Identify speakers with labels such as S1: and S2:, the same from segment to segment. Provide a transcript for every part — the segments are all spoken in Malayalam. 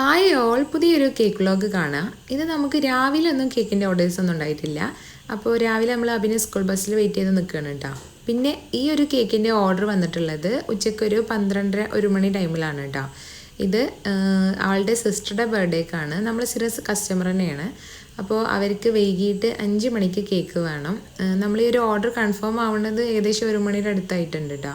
S1: ഹായ് ഓൾ പുതിയൊരു കേക്ക് വ്ളോഗ് കാണാം. ഇത് നമുക്ക് രാവിലെ ഒന്നും കേക്കിന്റെ ഓർഡേഴ്സ് ഒന്നും ഉണ്ടായിട്ടില്ല. അപ്പോൾ രാവിലെ നമ്മൾ അഭിനെ സ്കൂൾ ബസ്സിൽ വെയിറ്റ് ചെയ്ത് നിൽക്കുകയാണ് കേട്ടോ പിന്നെ ഈ ഒരു കേക്കിന്റെ ഓർഡർ വന്നിട്ടുള്ളത് ഉച്ചയ്ക്കൊരു പന്ത്രണ്ടര ഒരു മണി ടൈമിലാണ് കേട്ടോ ഇത് ആളുടെ സിസ്റ്ററുടെ ബർത്ത്ഡേക്കാണ് നമ്മൾ സീരിയസ് കസ്റ്റമർ തന്നെയാണ്. അപ്പോൾ അവർക്ക് വൈകിട്ട് അഞ്ച് മണിക്ക് കേക്ക് വേണം. നമ്മൾ ഈ ഒരു ഓർഡർ കൺഫേം ആവുന്നത് ഏകദേശം ഒരു മണിയുടെ അടുത്തായിട്ടുണ്ട് കേട്ടോ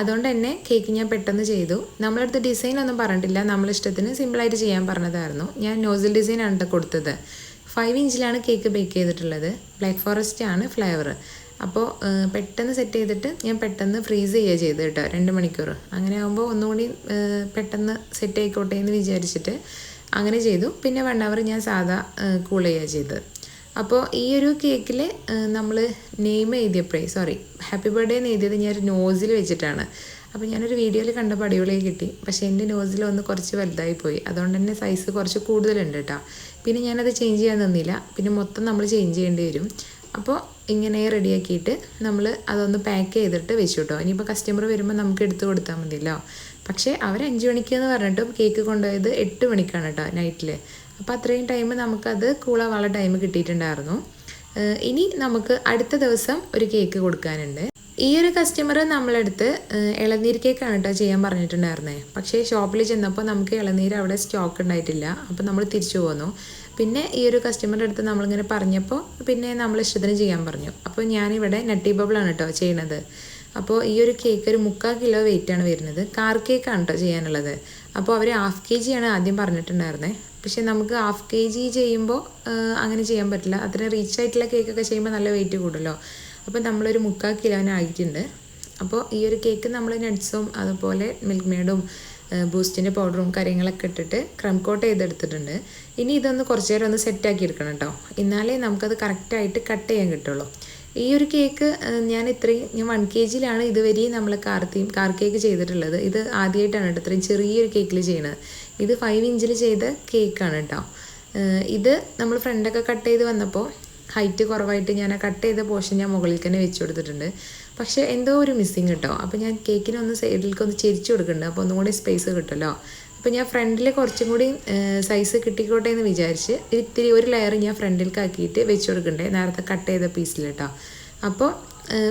S1: അതുകൊണ്ട് തന്നെ കേക്ക് ഞാൻ പെട്ടെന്ന് ചെയ്തു. നമ്മളടുത്ത് ഡിസൈൻ ഒന്നും പറഞ്ഞിട്ടില്ല. നമ്മളിഷ്ടത്തിന് സിമ്പിളായിട്ട് ചെയ്യാൻ പറഞ്ഞതായിരുന്നു. ഞാൻ നോസിൽ ഡിസൈൻ ആണ് കൊടുത്തത്. ഫൈവ് ഇഞ്ചിലാണ് കേക്ക് ബേക്ക് ചെയ്തിട്ടുള്ളത്. ബ്ലാക്ക് ഫോറസ്റ്റ് ആണ് ഫ്ലേവർ അപ്പോൾ പെട്ടെന്ന് സെറ്റ് ചെയ്തിട്ട് ഞാൻ പെട്ടെന്ന് ഫ്രീസ് ചെയ്യുക ചെയ്തു കേട്ടോ രണ്ട് മണിക്കൂർ. അങ്ങനെ ആകുമ്പോൾ ഒന്നുകൂടി പെട്ടെന്ന് സെറ്റ് ആയിക്കോട്ടെ എന്ന് വിചാരിച്ചിട്ട് അങ്ങനെ ചെയ്തു. പിന്നെ വൺ അവർ ഞാൻ സാധാ കൂൾ ചെയ്യുക ചെയ്തത്. അപ്പോൾ ഈ ഒരു കേക്കിൽ നമ്മൾ നെയിം എഴുതിയപ്പോഴേ സോറി ഹാപ്പി ബർത്ത്ഡേ എന്ന് എഴുതിയത് ഞാൻ ഒരു നോസിൽ വെച്ചിട്ടാണ്. അപ്പോൾ ഞാനൊരു വീഡിയോയിൽ കണ്ട അടിപൊളിയായി കിട്ടി. പക്ഷേ എന്റെ നോസിൽ ഒന്ന് കുറച്ച് വലുതായി പോയി. അതുകൊണ്ട് തന്നെ സൈസ് കുറച്ച് കൂടുതലുണ്ട് കേട്ടോ പിന്നെ ഞാനത് ചേഞ്ച് ചെയ്യാൻ നിന്നില്ല. പിന്നെ മൊത്തം നമ്മൾ ചേഞ്ച് ചെയ്യേണ്ടി വരും. അപ്പോൾ ഇങ്ങനെ റെഡിയാക്കിയിട്ട് നമ്മൾ അതൊന്ന് പാക്ക് ചെയ്തിട്ട് വെച്ചു കേട്ടോ ഇനിയിപ്പോൾ കസ്റ്റമർ വരുമ്പോൾ നമുക്ക് എടുത്ത് കൊടുത്താൽ മതിയല്ലോ. പക്ഷേ അവർ അഞ്ച് മണിക്ക് എന്ന് പറഞ്ഞിട്ടും കേക്ക് കൊണ്ടുപോയത് എട്ട് മണിക്കാണ് കേട്ടോ നൈറ്റിൽ അപ്പോൾ അത്രയും ടൈം നമുക്കത് കൂളാവാനുള്ള ടൈം കിട്ടിയിട്ടുണ്ടായിരുന്നു. ഇനി നമുക്ക് അടുത്ത ദിവസം ഒരു കേക്ക് കൊടുക്കാനുണ്ട്. ഈ ഒരു കസ്റ്റമർ നമ്മളടുത്ത് ഇളനീർ കേക്കാണ് കേട്ടോ ചെയ്യാൻ പറഞ്ഞിട്ടുണ്ടായിരുന്നേ. പക്ഷേ ഷോപ്പിൽ ചെന്നപ്പോൾ നമുക്ക് ഇളനീർ അവിടെ സ്റ്റോക്ക് ഉണ്ടായിട്ടില്ല. അപ്പോൾ നമ്മൾ തിരിച്ചു പോന്നു. പിന്നെ ഈ ഒരു കസ്റ്റമറുടെ അടുത്ത് നമ്മളിങ്ങനെ പറഞ്ഞപ്പോൾ പിന്നെ നമ്മൾ ഇഷ്ടത്തിന് ചെയ്യാൻ പറഞ്ഞു. അപ്പോൾ ഞാനിവിടെ നട്ടി ബബിളാണ് കേട്ടോ ചെയ്യണത്. അപ്പോൾ ഈ ഒരു കേക്ക് ഒരു മുക്കാൽ കിലോ വെയിറ്റാണ് വരുന്നത്. കാർ കേക്കാണ് കേട്ടോ ചെയ്യാനുള്ളത്. അപ്പോൾ അവർ ഹാഫ് കെ ജിയാണ് ആദ്യം പറഞ്ഞിട്ടുണ്ടായിരുന്നത് പക്ഷെ നമുക്ക് ഹാഫ് കെ ജി ചെയ്യുമ്പോൾ അങ്ങനെ ചെയ്യാൻ പറ്റില്ല. അത്ര റീച്ച് ആയിട്ടുള്ള കേക്കൊക്കെ ചെയ്യുമ്പോൾ നല്ല വെയിറ്റ് കൂടുമല്ലോ. അപ്പോൾ നമ്മളൊരു മുക്കാൽ കിലോനായിട്ടുണ്ട് അപ്പോൾ ഈ ഒരു കേക്ക് നമ്മൾ നട്ട്സും അതുപോലെ മിൽക്ക് മെയ്ഡും ബൂസ്റ്റിന്റെ പൗഡറും കാര്യങ്ങളൊക്കെ ഇട്ടിട്ട് ക്രം കോട്ട് ചെയ്തെടുത്തിട്ടുണ്ട്. ഇനി ഇതൊന്ന് കുറച്ച് നേരം ഒന്ന് സെറ്റാക്കി എടുക്കണം കേട്ടോ എന്നാലേ നമുക്കത് കറക്റ്റായിട്ട് കട്ട് ചെയ്യാൻ കിട്ടുള്ളൂ. ഈ ഒരു കേക്ക് ഞാൻ ഇത്രയും ഞാൻ വൺ കെ ജിയിലാണ് ഇതുവരെയും നമ്മൾ കാർ തീം കാർ കേക്ക് ചെയ്തിട്ടുള്ളത്. ഇത് ആദ്യമായിട്ടാണ് കേട്ടോ ഇത്രയും ചെറിയൊരു കേക്കിൽ ചെയ്യണത്. ഇത് ഫൈവ് ഇഞ്ചിൽ ചെയ്ത കേക്കാണ് കേട്ടോ ഇത് നമ്മൾ ഫ്രണ്ടൊക്കെ കട്ട് ചെയ്ത് വന്നപ്പോൾ ഹൈറ്റ് കുറവായിട്ട് ഞാൻ ആ കട്ട് ചെയ്ത പോർഷൻ ഞാൻ മുകളിൽ തന്നെ വെച്ച് കൊടുത്തിട്ടുണ്ട്. പക്ഷേ എന്തോ ഒരു മിസ്സിങ് കേട്ടോ അപ്പോൾ ഞാൻ കേക്കിനൊന്ന് സൈഡിലേക്ക് ഒന്ന് ചെരിച്ചു കൊടുക്കുന്നുണ്ട്. അപ്പോൾ ഒന്നും കൂടി സ്പേസ് കിട്ടുമല്ലോ. അപ്പോൾ ഞാൻ ഫ്രണ്ടിൽ കുറച്ചും കൂടി സൈസ് കിട്ടിക്കോട്ടെ എന്ന് വിചാരിച്ച് ഇത്തിരി ഒരു ലെയർ ഞാൻ ഫ്രണ്ടിലേക്ക് ആക്കിയിട്ട് വെച്ച് കൊടുക്കണ്ടേ നേരത്തെ കട്ട് ചെയ്ത പീസിൽ കേട്ടോ അപ്പോൾ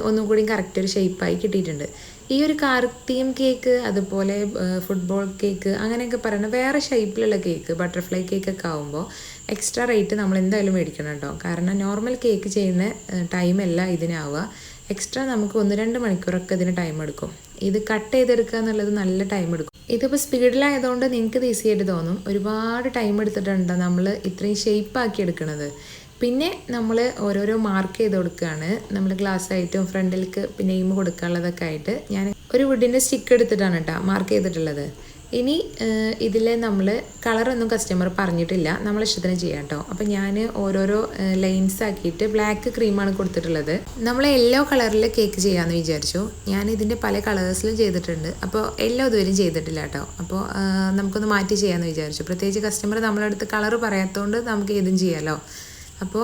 S1: ഒന്നും കൂടി കറക്റ്റ് ഒരു ഷേപ്പായി കിട്ടിയിട്ടുണ്ട്. ഈ ഒരു കാർ തീം കേക്ക് അതുപോലെ ഫുട്ബോൾ കേക്ക് അങ്ങനെയൊക്കെ പറയുന്ന വേറെ ഷേപ്പിലുള്ള കേക്ക് ബട്ടർഫ്ലൈ കേക്ക് ഒക്കെ ആകുമ്പോൾ എക്സ്ട്രാ റേറ്റ് നമ്മൾ എന്തായാലും മേടിക്കണം കേട്ടോ. കാരണം നോർമൽ കേക്ക് ചെയ്യുന്ന ടൈമല്ല ഇതിനാവുക. എക്സ്ട്രാ നമുക്ക് ഒന്ന് രണ്ട് മണിക്കൂറൊക്കെ ഇതിന് ടൈം എടുക്കും. ഇത് കട്ട് ചെയ്തെടുക്കുക എന്നുള്ളത് നല്ല ടൈം എടുക്കും. ഇതിപ്പോൾ സ്പീഡിലായതുകൊണ്ട് നിങ്ങൾക്ക് ഇത് ഈസി ആയിട്ട് തോന്നും. ഒരുപാട് ടൈം എടുത്തിട്ടുണ്ടോ നമ്മൾ ഇത്രയും ഷേപ്പാക്കി എടുക്കുന്നത് പിന്നെ നമ്മൾ ഓരോരോ മാർക്ക് ചെയ്ത് കൊടുക്കുകയാണ് നമ്മൾ ഗ്ലാസ് ആയിട്ടും ഫ്രണ്ടിലേക്ക് പിന്നെ നെയിം കൊടുക്കാനുള്ളതൊക്കെ ആയിട്ട്. ഞാൻ ഒരു വുഡിന്റെ സ്റ്റിക്ക് എടുത്തിട്ടാണ് കേട്ടോ മാർക്ക് ചെയ്തിട്ടുള്ളത്. ഇനി ഇതിൽ നമ്മൾ കളറൊന്നും കസ്റ്റമർ പറഞ്ഞിട്ടില്ല. നമ്മൾ ഇഷ്ടത്തിന് ചെയ്യാം കേട്ടോ അപ്പം ഞാൻ ഓരോരോ ലൈൻസ് ആക്കിയിട്ട് ബ്ലാക്ക് ക്രീമാണ് കൊടുത്തിട്ടുള്ളത്. നമ്മൾ യെല്ലോ കളറിൽ കേക്ക് ചെയ്യാമെന്ന് വിചാരിച്ചു. ഞാൻ ഇതിന്റെ പല കളേഴ്സിലും ചെയ്തിട്ടുണ്ട്. അപ്പോൾ എല്ലോ ഇതുവരെയും ചെയ്തിട്ടില്ല കേട്ടോ അപ്പോൾ നമുക്കൊന്ന് മാറ്റി ചെയ്യാമെന്ന് വിചാരിച്ചു. പ്രത്യേകിച്ച് കസ്റ്റമർ നമ്മളടുത്ത് കളർ പറയാത്തതുകൊണ്ട് നമുക്ക് ഏതും ചെയ്യാമല്ലോ അപ്പോൾ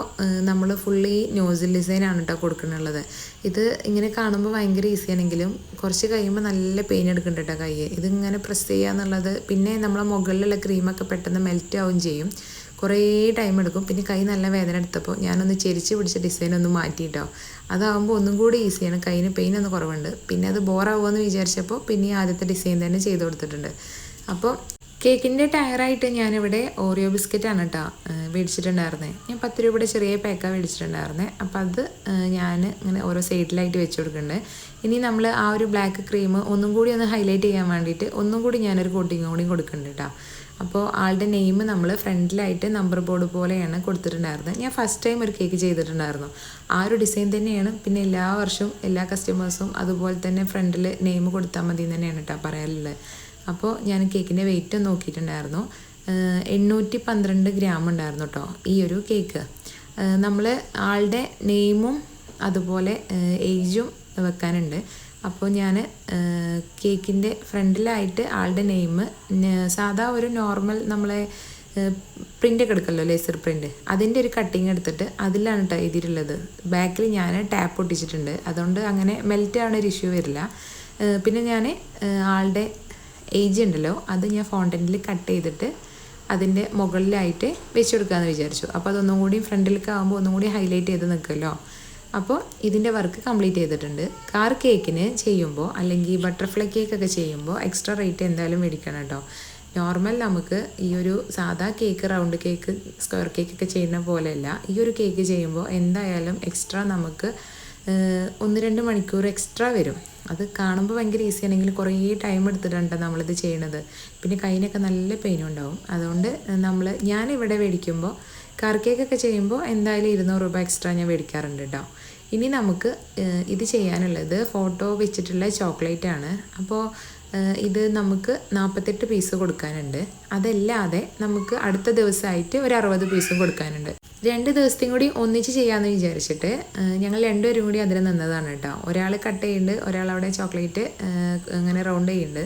S1: നമ്മൾ ഫുള്ളി നോസിൽ ഡിസൈനാണ് കേട്ടോ കൊടുക്കുന്നുള്ളത്. ഇത് ഇങ്ങനെ കാണുമ്പോൾ ഭയങ്കര ഈസിയാണെങ്കിലും കുറച്ച് കഴിയുമ്പോൾ നല്ല പെയിൻ എടുക്കുന്നുണ്ട് കേട്ടോ കൈ ഇതിങ്ങനെ പ്രസ് ചെയ്യുക എന്നുള്ളത് പിന്നെ നമ്മളെ മുകളിലുള്ള ക്രീമൊക്കെ പെട്ടെന്ന് മെൽറ്റ് ആവുകയും ചെയ്യും. കുറേ ടൈം എടുക്കും. പിന്നെ കൈ നല്ല വേദന എടുത്തപ്പോൾ ഞാനൊന്ന് ചെരിച്ച് പിടിച്ച ഡിസൈൻ ഒന്ന് മാറ്റിയിട്ടോ അതാവുമ്പോൾ ഒന്നും കൂടി ഈസിയാണ് കൈന് പെയിൻ ഒന്ന് കുറവുണ്ട്. പിന്നെ അത് ബോറാവുമെന്ന് വിചാരിച്ചപ്പോൾ പിന്നെ ആദ്യത്തെ ഡിസൈൻ തന്നെ ചെയ്ത് കൊടുത്തിട്ടുണ്ട്. അപ്പോൾ കേക്കിന്റെ ടയറായിട്ട് ഞാനിവിടെ ഓറിയോ ബിസ്ക്കറ്റാണ് കേട്ടോ മേടിച്ചിട്ടുണ്ടായിരുന്നത് ഞാൻ പത്ത് രൂപയുടെ ചെറിയ പാക്കാണ് മേടിച്ചിട്ടുണ്ടായിരുന്നത് അപ്പോൾ അത് ഞാൻ ഇങ്ങനെ ഓരോ സൈഡിലായിട്ട് വെച്ച് കൊടുക്കുന്നുണ്ട് ഇനി നമ്മൾ ആ ഒരു ബ്ലാക്ക് ക്രീം ഒന്നും കൂടി ഒന്ന് ഹൈലൈറ്റ് ചെയ്യാൻ വേണ്ടിയിട്ട് ഒന്നും കൂടി ഞാനൊരു കോട്ടിങ് കൂടി കൊടുക്കുന്നുണ്ട് കേട്ടോ അപ്പോൾ ആളുടെ നെയിം നമ്മൾ ഫ്രണ്ടിലായിട്ട് നമ്പർ ബോർഡ് പോലെയാണ് കൊടുത്തിട്ടുണ്ടായിരുന്നത്. ഞാൻ ഫസ്റ്റ് ടൈം ഒരു കേക്ക് ചെയ്തിട്ടുണ്ടായിരുന്നു. ആ ഒരു ഡിസൈൻ തന്നെയാണ്. പിന്നെ എല്ലാ വർഷവും എല്ലാ കസ്റ്റമേഴ്സും അതുപോലെ തന്നെ ഫ്രണ്ടിൽ നെയിം കൊടുത്താൽ മതി തന്നെയാണ് കേട്ടോ പറയാനുള്ളത്. അപ്പോൾ ഞാൻ കേക്കിന്റെ വെയിറ്റ് നോക്കിയിട്ടുണ്ടായിരുന്നു. എണ്ണൂറ്റി പന്ത്രണ്ട് ഗ്രാം ഉണ്ടായിരുന്നു കേട്ടോ ഈ ഒരു കേക്ക്. നമ്മൾ ആളുടെ നെയിമും അതുപോലെ ഏജും വെക്കാനുണ്ട്. അപ്പോൾ ഞാൻ കേക്കിന്റെ ഫ്രണ്ടിലായിട്ട് ആളുടെ നെയിം സാധാ ഒരു നോർമൽ നമ്മളെ പ്രിന്റ് ഒക്കെ എടുക്കല്ലോ ലേസർ പ്രിന്റ് അതിന്റെ ഒരു കട്ടിങ് എടുത്തിട്ട് അതിലാണ് കേട്ടോ എഴുതിയിട്ടുള്ളത്. ബാക്കിൽ ഞാൻ ടാപ്പ് ഒട്ടിച്ചിട്ടുണ്ട് അതുകൊണ്ട് അങ്ങനെ മെൽറ്റ് ആവുന്ന ഒരു ഇഷ്യൂ വരില്ല. പിന്നെ ഞാൻ ആളുടെ ഏജ് ഉണ്ടല്ലോ അത് ഞാൻ ഫോണ്ടനിൽ കട്ട് ചെയ്തിട്ട് അതിന്റെ മുകളിലായിട്ട് വെച്ച് കൊടുക്കാമെന്ന് വിചാരിച്ചു. അപ്പോൾ അതൊന്നും കൂടി ഫ്രണ്ടിലേക്ക് ആകുമ്പോൾ ഒന്നും കൂടി ഹൈലൈറ്റ് ചെയ്ത് നിൽക്കുമല്ലോ. അപ്പോൾ ഇതിന്റെ വർക്ക് കംപ്ലീറ്റ് ചെയ്തിട്ടുണ്ട്. കാർ കേക്കിന് ചെയ്യുമ്പോൾ അല്ലെങ്കിൽ ബട്ടർഫ്ലൈ കേക്കൊക്കെ ചെയ്യുമ്പോൾ എക്സ്ട്രാ റേറ്റ് എന്തായാലും മേടിക്കണം കേട്ടോ. നോർമൽ നമുക്ക് ഈ ഒരു സാധാ cake round cake square cake ഒക്കെ ചെയ്യുന്ന പോലെയല്ല. ഈ ഒരു കേക്ക് ചെയ്യുമ്പോൾ എന്തായാലും എക്സ്ട്രാ നമുക്ക് ഒന്ന് രണ്ട് മണിക്കൂർ എക്സ്ട്രാ വരും. അത് കാണുമ്പോൾ ഭയങ്കര ഈസി ആണെങ്കിൽ കുറേ ടൈം എടുത്തിട്ടുണ്ട് നമ്മളിത് ചെയ്യണത്. പിന്നെ കയ്യിനൊക്കെ നല്ല പെയിനും ഉണ്ടാവും. അതുകൊണ്ട് നമ്മൾ ഞാൻ ഇവിടെ മേടിക്കുമ്പോൾ കാർ ചെയ്യുമ്പോൾ എന്തായാലും ഇരുന്നൂറ് രൂപ എക്സ്ട്രാ ഞാൻ മേടിക്കാറുണ്ട് കേട്ടോ ഇനി നമുക്ക് ഇത് ചെയ്യാനുള്ളത് ഫോട്ടോ വെച്ചിട്ടുള്ള ചോക്ലേറ്റ് ആണ്. അപ്പോൾ ഇത് നമുക്ക് നാൽപ്പത്തെട്ട് പീസ് കൊടുക്കാനുണ്ട്. അതല്ലാതെ നമുക്ക് അടുത്ത ദിവസമായിട്ട് ഒരു അറുപത് പീസും കൊടുക്കാനുണ്ട്. രണ്ട് ദിവസത്തെയും കൂടി ഒന്നിച്ച് ചെയ്യാമെന്ന് വിചാരിച്ചിട്ട് ഞങ്ങൾ രണ്ടുപേരും കൂടി അതിന് നിന്നതാണ് കേട്ടോ. ഒരാൾ കട്ട് ചെയ്യുന്നുണ്ട് ഒരാൾ അവിടെ ചോക്ലേറ്റ് അങ്ങനെ റൗണ്ട് ചെയ്യുന്നുണ്ട്.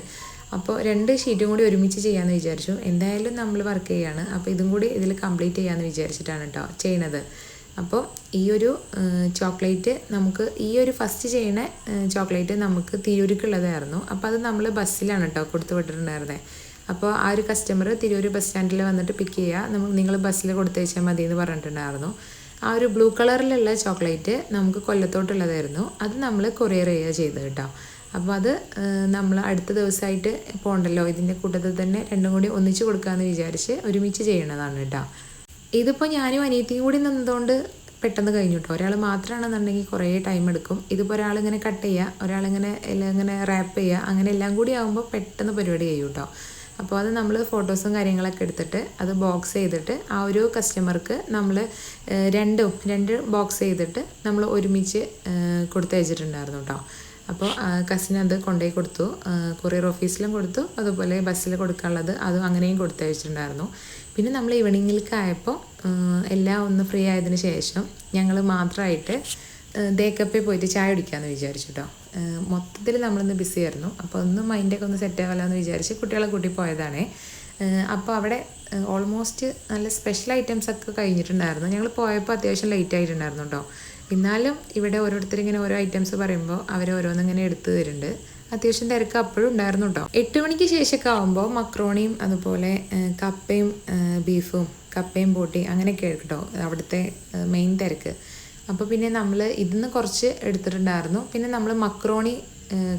S1: അപ്പോൾ രണ്ട് ഷീറ്റും കൂടി ഒരുമിച്ച് ചെയ്യാമെന്ന് വിചാരിച്ചു. എന്തായാലും നമ്മൾ വർക്ക് ചെയ്യാണ്. അപ്പോൾ ഇതും കൂടി ഇതിൽ കംപ്ലീറ്റ് ചെയ്യാമെന്ന് വിചാരിച്ചിട്ടാണ് കേട്ടോ ചെയ്യണത്. അപ്പോൾ ഈ ഒരു ചോക്ലേറ്റ് നമുക്ക് ഈ ഒരു ഫസ്റ്റ് ചെയ്യണ ചോക്ലേറ്റ് നമുക്ക് തിരൂരിക്കുള്ളതായിരുന്നു. അപ്പോൾ അത് നമ്മൾ ബസ്സിലാണ് കേട്ടോ കൊടുത്തു വിട്ടിട്ടുണ്ടായിരുന്നത് അപ്പോൾ ആ ഒരു കസ്റ്റമർ തിരൂർ ബസ് സ്റ്റാൻഡിൽ വന്നിട്ട് പിക്ക് ചെയ്യുക നമ്മൾ നിങ്ങൾ ബസ്സിൽ കൊടുത്തയച്ചാൽ മതി എന്ന് പറഞ്ഞിട്ടുണ്ടായിരുന്നു. ആ ഒരു ബ്ലൂ കളറിലുള്ള ചോക്ലേറ്റ് നമുക്ക് കൊല്ലത്തോട്ടുള്ളതായിരുന്നു. അത് നമ്മൾ കൊറിയർ ചെയ്യുക ചെയ്ത് കേട്ടോ അപ്പോൾ അത് നമ്മൾ അടുത്ത ദിവസമായിട്ട് പോകണ്ടല്ലോ ഇതിന്റെ കൂട്ടത്തിൽ തന്നെ രണ്ടും കൂടി ഒന്നിച്ച് കൊടുക്കാമെന്ന് വിചാരിച്ച് ഒരുമിച്ച് ചെയ്യണതാണ് കേട്ടോ ഇതിപ്പോൾ ഞാനും അനിയത്തിയും കൂടി നിന്നതുകൊണ്ട് പെട്ടെന്ന് കഴിഞ്ഞു കേട്ടോ ഒരാൾ മാത്രമാണെന്നുണ്ടെങ്കിൽ കുറേ ടൈം എടുക്കും. ഇതിപ്പോൾ ഒരാളിങ്ങനെ കട്ട് ചെയ്യുക ഒരാളിങ്ങനെ എല്ലാം ഇങ്ങനെ റാപ്പ് ചെയ്യുക അങ്ങനെ എല്ലാം കൂടി ആകുമ്പോൾ പെട്ടെന്ന് പരിപാടി ചെയ്യും കേട്ടോ അപ്പോൾ അത് നമ്മൾ ഫോട്ടോസും കാര്യങ്ങളൊക്കെ എടുത്തിട്ട് അത് ബോക്സ് ചെയ്തിട്ട് ആ ഒരു കസ്റ്റമർക്ക് നമ്മൾ രണ്ടും രണ്ട് ബോക്സ് ചെയ്തിട്ട് നമ്മൾ ഒരുമിച്ച് കൊടുത്തയച്ചിട്ടുണ്ടായിരുന്നു കേട്ടോ അപ്പോൾ കസിൻ അത് കൊണ്ടുപോയി കൊടുത്തു. കൊറിയർ ഓഫീസിലും കൊടുത്തു. അതുപോലെ ബസ്സിൽ കൊടുക്കാനുള്ളത് അതും അങ്ങനെയും കൊടുത്തയച്ചിട്ടുണ്ടായിരുന്നു പിന്നെ നമ്മൾ ഈവനിങ്ങിലേക്ക് ആയപ്പോൾ എല്ലാം ഒന്ന് ഫ്രീ ആയതിനു ശേഷം ഞങ്ങൾ മാത്രമായിട്ട് ദേക്കപ്പേ പോയിട്ട് ചായ കുടിക്കാമെന്ന് വിചാരിച്ചു കേട്ടോ മൊത്തത്തിൽ നമ്മളൊന്ന് ബിസി ആയിരുന്നു. അപ്പോൾ ഒന്ന് മൈൻഡൊക്കെ ഒന്ന് സെറ്റ് ആകാമല്ലോ എന്ന് വിചാരിച്ച് കുട്ടികളെ കൂട്ടി പോയതാണ്. അപ്പോൾ അവിടെ ഓൾമോസ്റ്റ് നല്ല സ്പെഷ്യൽ ഐറ്റംസ് ഒക്കെ കഴിഞ്ഞിട്ടുണ്ടായിരുന്നു. ഞങ്ങൾ പോയപ്പോൾ അത്യാവശ്യം ലേറ്റ് ആയിട്ടുണ്ടായിരുന്നു കേട്ടോ എന്നാലും ഇവിടെ ഓരോരുത്തർ ഇങ്ങനെ ഓരോ ഐറ്റംസ് പറയുമ്പോൾ അവർ ഓരോന്നിങ്ങനെ എടുത്തു തരുന്നുണ്ട്. അത്യാവശ്യം തിരക്ക് അപ്പോഴും ഉണ്ടായിരുന്നു കേട്ടോ എട്ട് മണിക്ക് ശേഷമൊക്കെ ആകുമ്പോൾ മക്രോണിയും അതുപോലെ കപ്പയും ബീഫും കപ്പയും ബോട്ടി അങ്ങനെയൊക്കെ കേട്ടോ അവിടുത്തെ മെയിൻ തിരക്ക്. അപ്പോൾ പിന്നെ നമ്മൾ ഇതിന്ന് കുറച്ച് എടുത്തിട്ടുണ്ടായിരുന്നു. പിന്നെ നമ്മൾ മക്രോണി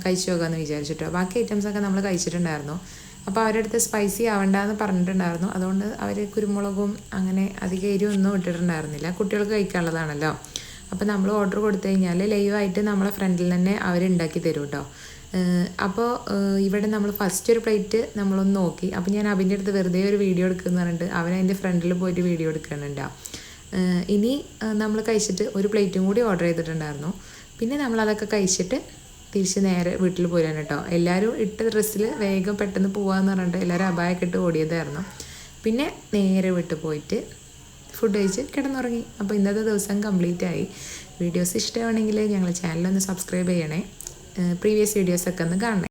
S1: കഴിച്ചു നോക്കാമെന്ന് വിചാരിച്ചിട്ടോ ബാക്കി ഐറ്റംസ് ഒക്കെ നമ്മൾ കഴിച്ചിട്ടുണ്ടായിരുന്നു. അപ്പോൾ അവരുടെ അടുത്ത് സ്പൈസി ആവണ്ടെന്ന് പറഞ്ഞിട്ടുണ്ടായിരുന്നു. അതുകൊണ്ട് അവർ കുരുമുളകും അങ്ങനെ അധികം എരിവൊന്നും ഇട്ടിട്ടുണ്ടായിരുന്നില്ല. കുട്ടികൾക്ക് കഴിക്കാനുള്ളതാണല്ലോ. അപ്പോൾ നമ്മൾ ഓർഡർ കൊടുത്തു കഴിഞ്ഞാൽ ലൈവായിട്ട് നമ്മളെ ഫ്രണ്ടിൽ തന്നെ അവർ ഉണ്ടാക്കി തരും കേട്ടോ അപ്പോൾ ഇവിടെ നമ്മൾ ഫസ്റ്റ് ഒരു പ്ലേറ്റ് നമ്മളൊന്ന് നോക്കി. അപ്പോൾ ഞാൻ അഭിന്റെ അടുത്ത് വെറുതെ ഒരു വീഡിയോ എടുക്കുന്നു പറഞ്ഞിട്ട് അവൻ അതിന്റെ ഫ്രണ്ടിൽ പോയിട്ട് വീഡിയോ എടുക്കുന്നുണ്ടാവും ഇനി നമ്മൾ കഴിച്ചിട്ട് ഒരു പ്ലേറ്റും കൂടി ഓർഡർ ചെയ്തിട്ടുണ്ടായിരുന്നു. പിന്നെ നമ്മൾ അതൊക്കെ കഴിച്ചിട്ട് തിരിച്ച് നേരെ വീട്ടിൽ പോരാൻ കേട്ടോ എല്ലാവരും ഇട്ട ഡ്രസ്സിൽ വേഗം പെട്ടെന്ന് പോകാമെന്ന് പറഞ്ഞിട്ട് എല്ലാവരും അപായൊക്കെ ഇട്ട് ഓടിയതായിരുന്നു. പിന്നെ നേരെ വീട്ടിൽ പോയിട്ട് ഫുഡ് കഴിച്ച് കിടന്നുറങ്ങി. അപ്പോൾ ഇന്നത്തെ ദിവസം കംപ്ലീറ്റ് ആയി. വീഡിയോസ് ഇഷ്ടമാണെങ്കിൽ ഞങ്ങളെ ചാനലൊന്ന് സബ്സ്ക്രൈബ് ചെയ്യണേ. പ്രീവിയസ് വീഡിയോസൊക്കെ ഒന്ന് കാണണേ.